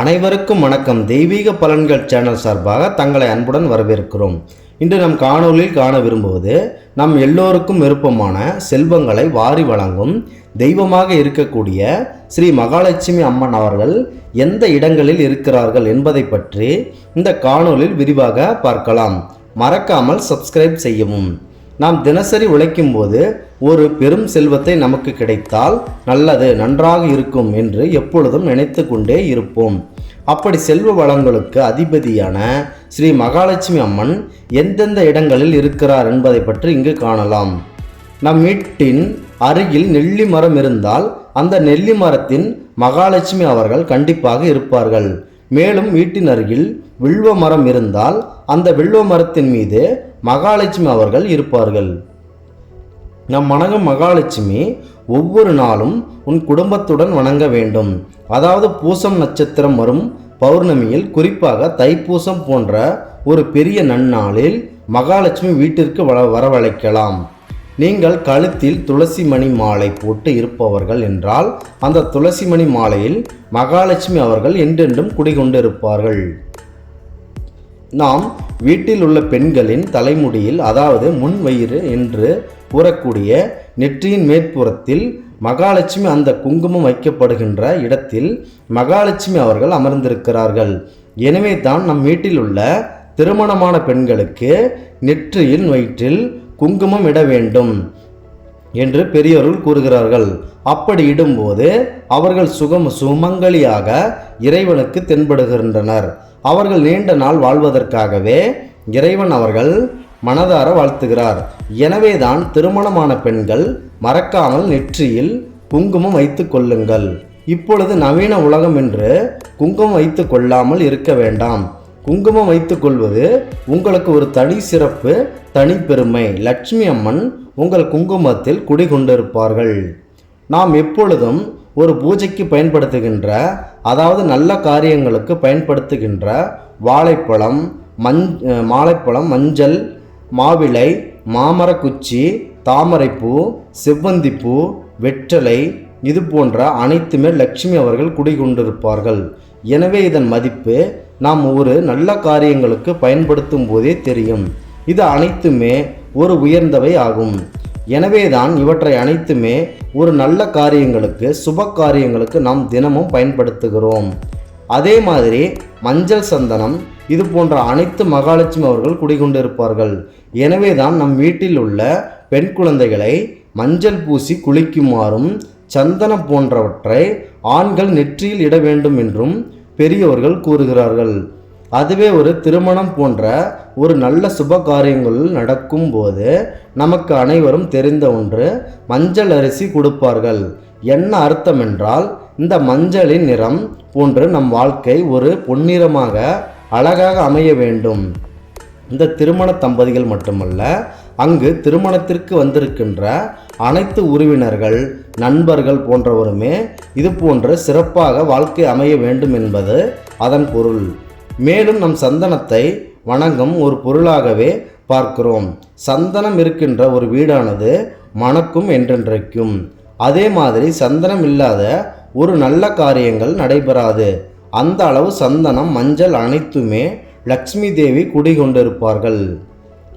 அனைவருக்கும் வணக்கம். தெய்வீக பலன்கள் சேனல் சார்பாக தங்களை அன்புடன் வரவேற்கிறோம். இன்று நம் காணொலியில் காண விரும்புவது நம் எல்லோருக்கும் விருப்பமான செல்வங்களை வாரி வழங்கும் தெய்வமாக இருக்கக்கூடிய ஸ்ரீ மகாலட்சுமி அம்மன் அவர்கள் எந்த இடங்களில் இருக்கிறார்கள் என்பதை பற்றி இந்த காணொலியில் விரிவாக பார்க்கலாம். மறக்காமல் சப்ஸ்கிரைப் செய்யவும். நாம் தினசரி உழைக்கும் போது ஒரு பெரும் செல்வத்தை நமக்கு கிடைத்தால் நல்லது நன்றாக இருக்கும் என்று எப்பொழுதும் நினைத்து கொண்டே இருப்போம். அப்படி செல்வ வளங்களுக்கு அதிபதியான ஸ்ரீ மகாலட்சுமி அம்மன் எந்தெந்த இடங்களில் இருக்கிறார் என்பதை பற்றி இங்கு காணலாம். நம் வீட்டின் அருகில் நெல்லி மரம் இருந்தால் அந்த நெல்லி மரத்தின் மகாலட்சுமி அவர்கள் கண்டிப்பாக இருப்பார்கள். மேலும் வீட்டின் அருகில் வில்வ மரம் இருந்தால் அந்த வில்வ மரத்தின் மீது மகாலட்சுமி அவர்கள் இருப்பார்கள். நம் வணங்கும் மகாலட்சுமி ஒவ்வொரு நாளும் உன் குடும்பத்துடன் வணங்க வேண்டும். அதாவது பூசம் நட்சத்திரம் வரும் பௌர்ணமியில் குறிப்பாக தைப்பூசம் போன்ற ஒரு பெரிய நன்னாளில் மகாலட்சுமி வீட்டிற்கு வர வரவழைக்கலாம். நீங்கள் கழுத்தில் துளசி மணி மாலை போட்டு இருப்பவர்கள் என்றால் அந்த துளசி மணி மாலையில் மகாலட்சுமி அவர்கள் என்றென்றும் குடிகொண்டிருப்பார்கள். நாம் வீட்டில் உள்ள பெண்களின் தலைமுடியில் அதாவது முன் வயிறு என்று கூறக்கூடிய நெற்றியின் மேற்புறத்தில் மகாலட்சுமி அந்த குங்குமம் வைக்கப்படுகின்ற இடத்தில் மகாலட்சுமி அவர்கள் அமர்ந்திருக்கிறார்கள். எனவே தான் நம் வீட்டில் உள்ள திருமணமான பெண்களுக்கு நெற்றியின் வயிற்றில் குங்குமம் இட வேண்டும் என்று பெரியோர்கள் கூறுகிறார்கள். அப்படி இடும்போது அவர்கள் சுகம் சுமங்கலியாக இறைவனுக்கு தென்படுகின்றனர். அவர்கள் நீண்ட நாள் வாழ்வதற்காகவே இறைவன் அவர்கள் மனதார வாழ்த்துகிறார். எனவேதான் திருமணமான பெண்கள் மறக்காமல் நெற்றியில் குங்குமம் வைத்து கொள்ளுங்கள். இப்பொழுது நவீன உலகம் என்று குங்குமம் வைத்து கொள்ளாமல் இருக்க வேண்டாம். குங்குமம் வைத்து கொள்வது உங்களுக்கு ஒரு தனி சிறப்பு தனி பெருமை. லட்சுமி அம்மன் உங்கள் குங்குமத்தில் குடிகொண்டிருப்பார்கள். நாம் எப்பொழுதும் ஒரு பூஜைக்கு பயன்படுத்துகின்ற அதாவது நல்ல காரியங்களுக்கு பயன்படுத்துகின்ற வாழைப்பழம் மஞ் மாலைப்பழம் மஞ்சள் மாவிளை மாமரக்குச்சி தாமரைப்பூ செவ்வந்திப்பூ வெற்றலை இது போன்ற அனைத்துமே லட்சுமி அவர்கள் குடிகொண்டிருப்பார்கள். எனவே இதன் மதிப்பு நாம் ஒரு நல்ல காரியங்களுக்கு பயன்படுத்தும் போதே தெரியும். இது அனைத்துமே ஒரு உயர்ந்தவை ஆகும். எனவேதான் இவற்றை அனைத்துமே ஒரு நல்ல காரியங்களுக்கு சுப காரியங்களுக்கு நாம் தினமும் பயன்படுத்துகிறோம். அதே மாதிரி மஞ்சள் சந்தனம் இது போன்ற அனைத்து மகாலட்சுமி அவர்கள் குடிகொண்டிருப்பார்கள். எனவே தான் நம் வீட்டில் உள்ள பெண் குழந்தைகளை மஞ்சள் பூசி குளிக்குமாறும் சந்தனம் போன்றவற்றை ஆண்கள் நெற்றியில் இட வேண்டும் என்றும் பெரியவர்கள் கூறுகிறார்கள். அதுவே ஒரு திருமணம் போன்ற ஒரு நல்ல சுப காரியங்கள் நடக்கும் போது நமக்கு அனைவரும் தெரிந்த ஒன்று மஞ்சள் அரிசி கொடுப்பார்கள். என்ன அர்த்தம் என்றால் இந்த மஞ்சளின் நிறம் போன்று நம் வாழ்க்கை ஒரு பொன்னிறமாக அழகாக அமைய வேண்டும். இந்த திருமண தம்பதிகள் மட்டுமல்ல அங்கு திருமணத்திற்கு வந்திருக்கின்ற அனைத்து உறவினர்கள் நண்பர்கள் போன்றவருமே இது போன்று சிறப்பாக வாழ்க்கை அமைய வேண்டும் என்பது அதன் பொருள். மேலும் நம் சந்தனத்தை வணங்கும் ஒரு பொருளாகவே பார்க்கிறோம். சந்தனம் இருக்கின்ற ஒரு வீடானது மணக்கும் என்றென்றைக்கும். அதே மாதிரி சந்தனம் இல்லாத ஒரு நல்ல காரியங்கள் நடைபெறாது. அந்த அளவு சந்தனம் மஞ்சள் அனைத்துமே லக்ஷ்மி தேவி குடிகொண்டிருப்பார்கள்.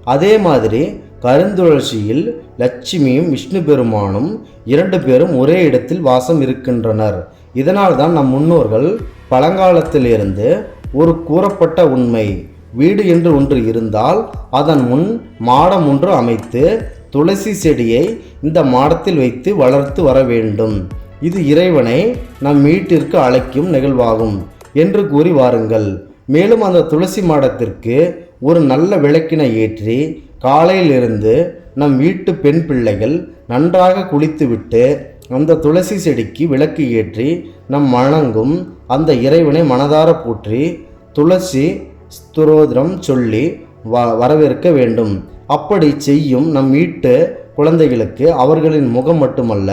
அதே மாதிரி கருந்துழற்சியில் லட்சுமியும் விஷ்ணு பெருமானும் இரண்டு பேரும் ஒரே இடத்தில் வாசம் இருக்கின்றனர். இதனால்தான் நம் முன்னோர்கள் பழங்காலத்திலிருந்து ஒரு கூறப்பட்ட உண்மை. வீடு என்று ஒன்று இருந்தால் அதன் முன் மாடம் ஒன்று அமைத்து துளசி செடியை இந்த மாடத்தில் வைத்து வளர்த்து வர வேண்டும். இது இறைவனை நம் வீட்டிற்கு அழைக்கும் நிகழ்வாகும் என்று கூறி வாருங்கள். மேலும் அந்த துளசி மாடத்திற்கு ஒரு நல்ல விளக்கினை ஏற்றி காலையிலிருந்து நம் வீட்டு பெண் பிள்ளைகள் நன்றாக குளித்துவிட்டு அந்த துளசி செடிக்கு விளக்கு ஏற்றி நம் வணங்கும் அந்த இறைவனை மனதார போற்றி துளசி ஸ்துரோதிரம் சொல்லி வ வரவேற்க வேண்டும். அப்படி செய்யும் நம் வீட்டு குழந்தைகளுக்கு அவர்களின் முகம் மட்டுமல்ல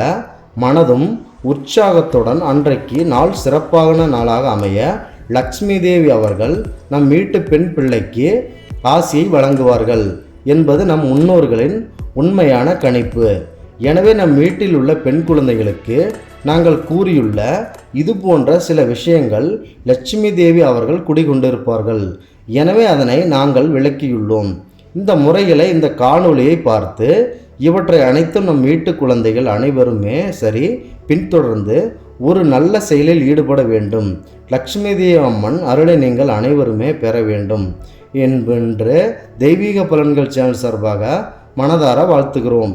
மனதும் உற்சாகத்துடன் அன்றைக்கு நாள் சிறப்பான நாளாக அமைய லக்ஷ்மி தேவி அவர்கள் நம் வீட்டு பெண் பிள்ளைக்கு ஆசியை வழங்குவார்கள் என்பது நம் முன்னோர்களின் உண்மையான கணிப்பு. எனவே நம் வீட்டில் உள்ள பெண் குழந்தைகளுக்கு நாங்கள் கூறியுள்ள இது போன்ற சில விஷயங்கள் லட்சுமி தேவி அவர்கள் குடிகொண்டிருப்பார்கள். எனவே அதனை நாங்கள் விளக்கியுள்ளோம். இந்த முறைகளை இந்த காணொளியை பார்த்து இவற்றை அனைத்தும் நம் வீட்டு குழந்தைகள் அனைவருமே சரி பின்தொடர்ந்து ஒரு நல்ல செயலில் ஈடுபட வேண்டும். லக்ஷ்மி தேவி அம்மன் அருளை நீங்கள் அனைவருமே பெற வேண்டும் என்பென்று தெய்வீக பலன்கள் சேனல் சார்பாக மனதார வாழ்த்துகிறோம்.